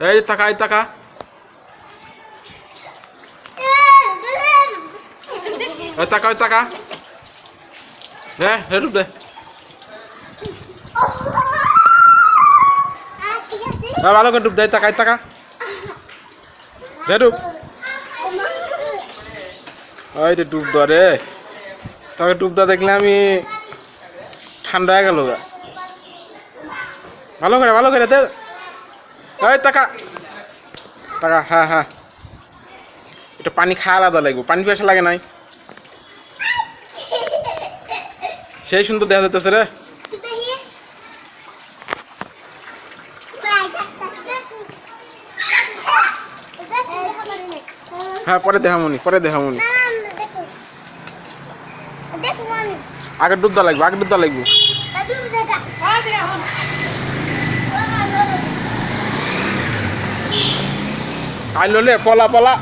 এই যে টাকা এই ওই টাকা ওই টাকা হ্যাঁ হে ডুব দে। ভালো করে ডুব দে, এই টাকা এই টাকা দে ডুব ওই তো ডুব ধরে তোকে ডুব দেওয়া দেখলে আমি ঠান্ডা হয়ে গেল ভালো করে ভালো করে দে। ওই টাকা টাকা হ্যাঁ হ্যাঁ এটা পানি খাওয়া আলাদা লাগবে। পানি পিয়াসা লাগে নাই। সেই সুন্দর দেখা যাইতেছে রে। হ্যাঁ পরে দেখামনি পরে দেখামনি। আগে দেওয়া লাগবে আগে দেওয়া লাগবে। আইললে পলা পলা।